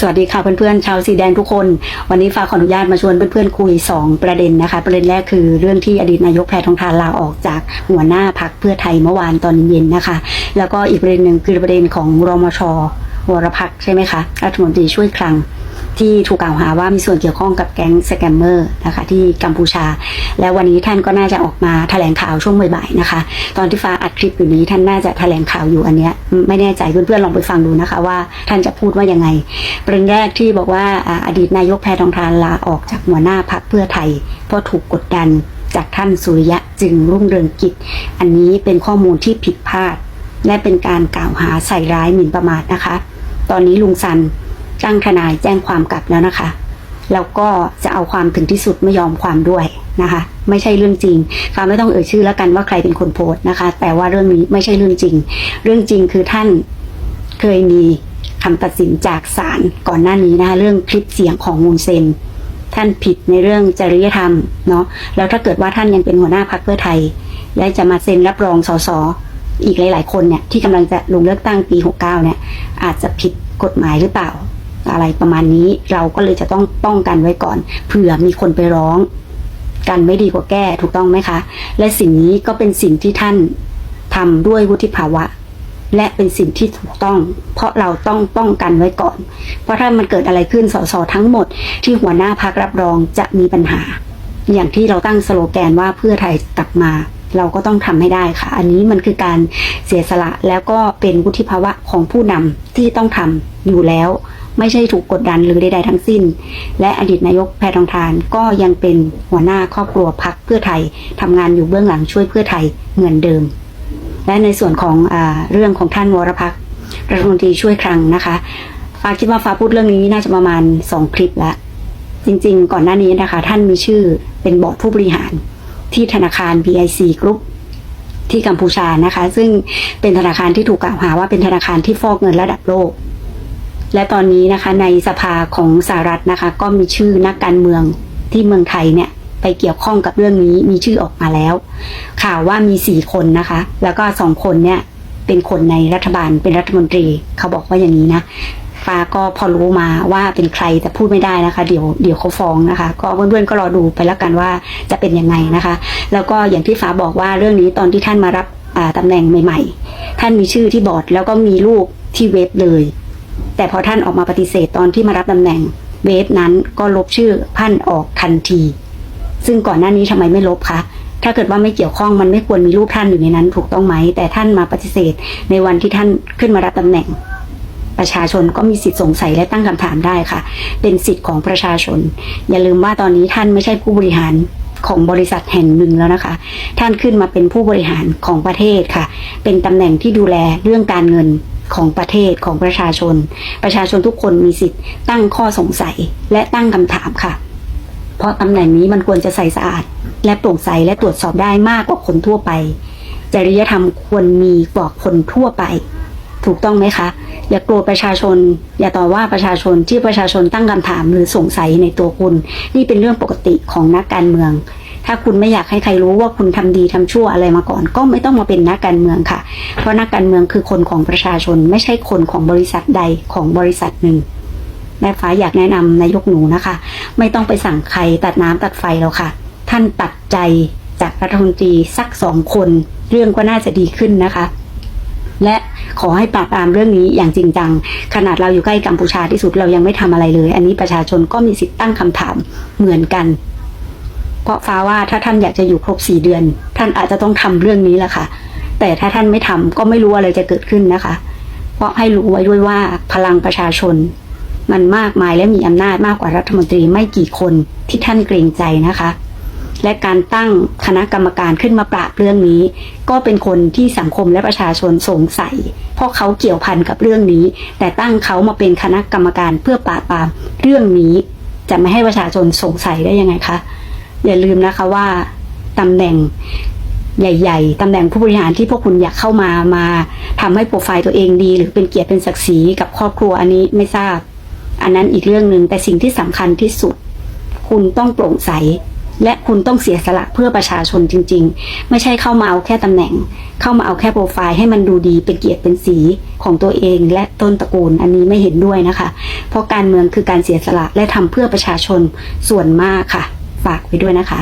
สวัสดีค่ะเพื่อนๆชาวสีแดงทุกคน วันนี้ฟ้าขออนุญาตมาชวนเพื่อนๆคุย 2 ประเด็นนะคะ ประเด็นแรกคือเรื่องที่อดีตนายกแพทองทานลาออกจากหัวหน้าพักเพื่อไทยเมื่อวานตอนเย็นนะคะ แล้วก็อีกประเด็นหนึ่งคือประเด็นของรมชวรพักใช่ไหมคะรัฐมนตรีช่วยคลัง ที่ถูกกล่าวหาว่ามีส่วนเกี่ยวข้องกับแก๊งสแกมเมอร์นะคะที่กัมพูชา และวันนี้ท่านก็น่าจะออกมาแถลงข่าวช่วงบ่ายๆนะคะ ตอนที่ฟ้าอัดคลิปอยู่นี้ท่านน่าจะแถลงข่าวอยู่อันเนี้ยไม่แน่ใจเพื่อนๆลองไปฟังดูนะคะ ว่าท่านจะพูดว่ายังไง ประเด็นแรกที่บอกว่าอ่าอดีตนายกแพทองทานลาออกจากหัวหน้าพักเพื่อไทยเพราะถูกกดดันจากท่านสุริยะจึงรุ่งเรืองกิจ อันนี้เป็นข้อมูลที่ผิดพลาด และเป็นการกล่าวหาใส่ร้ายหมิ่นประมาทนะคะ ตอนนี้ลุงซัน จ้างทนายแจ้งความกลับแล้วนะคะ แล้วก็จะเอาความถึงที่สุดไม่ยอมความด้วยนะคะ ไม่ใช่เรื่องจริงฟ้าไม่ต้องเอ่ยชื่อแล้วกันว่าใครเป็นคนโพสต์นะคะ แต่ว่าเรื่องนี้ไม่ใช่เรื่องจริง เรื่องจริงคือท่านเคยมีคำตัดสินจากศาลก่อนหน้านี้นะคะเรื่องคลิปเสียงของมูลเซนท่านผิดในเรื่องจริยธรรมเนาะแล้วถ้าเกิดว่าท่านยังเป็นหัวหน้าพรรคเพื่อไทย และจะมาเซ็นรับรองสสอีกหลาย ๆ คนเนี่ยที่กำลังจะลงเลือกตั้งปี 69 เนี่ยอาจจะผิดกฎหมายหรือเปล่า อะไรประมาณนี้ เราก็เลยจะต้องป้องกันไว้ก่อน เผื่อมีคนไปร้อง กันไม่ดีกว่าแก้ถูกต้องไหมคะ และสิ่งนี้ก็เป็นสิ่งที่ท่านทำด้วยวุฒิภาวะ และเป็นสิ่งที่ถูกต้อง เพราะเราต้องป้องกันไว้ก่อน เพราะถ้ามันเกิดอะไรขึ้นสสทั้งหมด ที่หัวหน้าพักรับรองจะมีปัญหา อย่างที่เราตั้งสโลแกนว่าเพื่อไทยกลับมาเราก็ต้องทำให้ได้ค่ะ อันนี้มันคือการเสียสละแล้วก็เป็นวุฒิภาวะของผู้นำที่ต้องทำอยู่แล้ว ไม่ใช่ถูกกดดันหรือใดๆทั้งสิ้น และอดีตนายกแพทองทานก็ยังเป็นหัวหน้าครอบครัวพักเพื่อไทยทำงานอยู่เบื้องหลังช่วยเพื่อไทยเหมือนเดิม และในส่วนของอเรื่องของท่านวรพักษ์รัฐมนตรีช่วยคลังนะคะฟ้าคิดว่าฟ้าพูดเรื่องนี้น่าจะประมาณสองคลิปล้วจริงๆ ก่อนหน้านี้นะคะ ท่านมีชื่อเป็นบอร์ดผู้บริหารที่ธนาคาร BIC Group ที่กัมพูชานะคะ ซึ่งเป็นธนาคารที่ถูกกล่าวหาว่าเป็นธนาคารที่ฟอกเงินระดับโลก และตอนนี้นะคะในสภาของสหรัฐนะคะ ก็มีชื่อนักการเมืองที่เมืองไทยเนี่ยไปเกี่ยวข้องกับเรื่องนี้มีชื่อออกมาแล้ว ข่าวว่ามีสี่คนนะคะ แล้วก็สองคนเนี่ยเป็นคนในรัฐบาลเป็นรัฐมนตรี เขาบอกว่าอย่างนี้นะฟ้าก็พอรู้มาว่าเป็นใครแต่พูดไม่ได้นะคะ เดี๋ยวเดี๋ยวเขาฟ้องนะคะ ก็เพื่อนๆก็รอดูไปแล้วกันว่าจะเป็นยังไงนะคะ แล้วก็อย่างที่ฟ้าบอกว่าเรื่องนี้ตอนที่ท่านมารับอ่าตำแหน่งใหม่ ๆ ท่านมีชื่อที่บอร์ดแล้วก็มีรูปที่เว็บเลย แต่พอท่านออกมาปฏิเสธตอนที่มารับตำแหน่ง เว็บนั้นก็ลบชื่อพันออกทันที ซึ่งก่อนหน้านี้ทำไมไม่ลบคะถ้าเกิดว่าไม่เกี่ยวข้องมันไม่ควรมีรูปท่านอยู่ในนั้น ถูกต้องไหม แต่ท่านมาปฏิเสธ ในวันที่ท่านขึ้นมารับตำแหน่ง ประชาชนก็มีสิทธิ์สงสัยและตั้งคำถามได้ค่ะ เป็นสิทธิ์ของประชาชน อย่าลืมว่าตอนนี้ท่านไม่ใช่ผู้บริหารของบริษัทแห่งหนึ่งแล้วนะคะ ท่านขึ้นมาเป็นผู้บริหารของประเทศค่ะ เป็นตำแหน่งที่ดูแลเรื่องการเงิน ของประเทศของประชาชน ประชาชนทุกคนมีสิทธิ์ตั้งข้อสงสัยและตั้งคำถามค่ะ เพราะตำแหน่งนี้มันควรจะใสสะอาด และโปร่งใสและตรวจสอบได้มากกว่าคนทั่วไป จริยธรรมควรมีกว่าคนทั่วไป ถูกต้องไหมคะ อย่าโกรธประชาชน อย่าต่อว่าประชาชนที่ประชาชนตั้งคำถามหรือสงสัยในตัวคุณ นี่เป็นเรื่องปกติของนักการเมือง ถ้าคุณไม่อยากให้ใครรู้ว่าคุณทำดีทำชั่วอะไรมาก่อน ก็ไม่ต้องมาเป็นนักการเมืองค่ะ เพราะนักการเมืองคือคนของประชาชน ไม่ใช่คนของบริษัทใดของบริษัทหนึ่งแม่ฟ้าอยากแนะนำนายกหนูนะคะ ไม่ต้องไปสั่งใครตัดน้ำตัดไฟแล้วค่ะ ท่านตัดใจจากรัฐมนตรีสักสองคน เรื่องก็น่าจะดีขึ้นนะคะ และขอให้ปราบปรามเรื่องนี้อย่างจริงจัง ขนาดเราอยู่ใกล้กัมพูชาที่สุดเรายังไม่ทำอะไรเลย อันนี้ประชาชนก็มีสิทธิ์ตั้งคำถามเหมือนกัน เพราะฟ้าว่าถ้าท่านอยากจะอยู่ครบสี่เดือน ท่านอาจจะต้องทำเรื่องนี้แหละค่ะ แต่ถ้าท่านไม่ทำก็ไม่รู้อะไรจะเกิดขึ้นนะคะ เพราะให้รู้ไว้ด้วยว่าพลังประชาชน มันมากมายและมีอำนาจมากกว่ารัฐมนตรีไม่กี่คนที่ท่านเกรงใจนะคะ และการตั้งคณะกรรมการขึ้นมาปราบเรื่องนี้ ก็เป็นคนที่สังคมและประชาชนสงสัย เพราะเขาเกี่ยวพันกับเรื่องนี้ แต่ตั้งเขามาเป็นคณะกรรมการเพื่อปราบปรามเรื่องนี้ จะไม่ให้ประชาชนสงสัยได้ยังไงคะ อย่าลืมนะคะว่าตำแหน่งใหญ่ๆ ตำแหน่งผู้บริหารที่พวกคุณอยากเข้ามา มาทำให้โปรไฟล์ตัวเองดี หรือเป็นเกียรติเป็นศักดิ์ศรีกับครอบครัวอันนี้ไม่ทราบ อันนั้นอีกเรื่องหนึ่งแต่สิ่งที่สำคัญที่สุด คุณต้องโปร่งใส และคุณต้องเสียสละเพื่อประชาชนจริง ๆ ไม่ใช่เข้ามาเอาแค่ตำแหน่ง เข้ามาเอาแค่โปรไฟล์ให้มันดูดีเป็นเกียรติเป็นศรีของตัวเองและต้นตระกูลอันนี้ไม่เห็นด้วยนะคะ เพราะการเมืองคือการเสียสละและทำเพื่อประชาชนส่วนมากค่ะ ฝากไปด้วยนะคะ